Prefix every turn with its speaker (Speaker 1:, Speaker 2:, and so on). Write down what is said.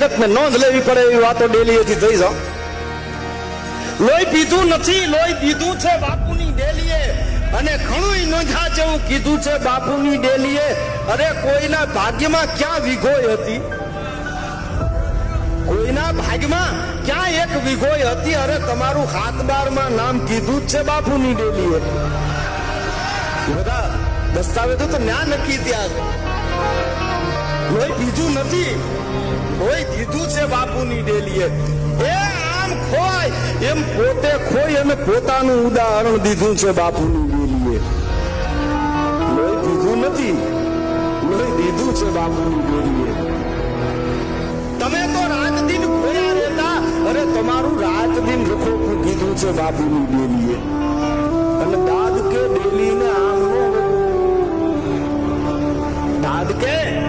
Speaker 1: જગતને નોંધ લેવી પડે એવી વાતો ડેલીએથી થઈ જાઓ. લોહી પીધું નથી, લોહી દીધું છે બાપુની ડેલીએ અને ઘણું નોંધા જેવું કીધું છે બાપુની ડેલીએ અરે કોઈના ભાગ્યમાં ક્યાં વિઘોય હતી? કોઈના ભાગ્યમાં ક્યાં એક વિઘોય હતી? અરે તમારું હાથ બારમાં નામ કીધું જ છે બાપુની ડેલીએ બધા દસ્તાવેજો તો ન્યા નક્કી ત્યાં કોઈ દીધું નથી. કોઈ દીધું છે બાપુની ડેલીએ. એ આમ ખોય, એમ પોતે ખોય અમે પોતાનું ઉદાહરણ દીધું છે બાપુની ડેલીએ. કોઈ દીધું નથી. કોઈ દીધું છે બાપુની ડેલીએ. તમે તો રાત દિન ખોયા રહેતા. અરે તમારું રાત દિન રખોખું દીધું છે બાપુની ડેલીએ. અને દાદ કે ડેલી ને આમ દાદ કે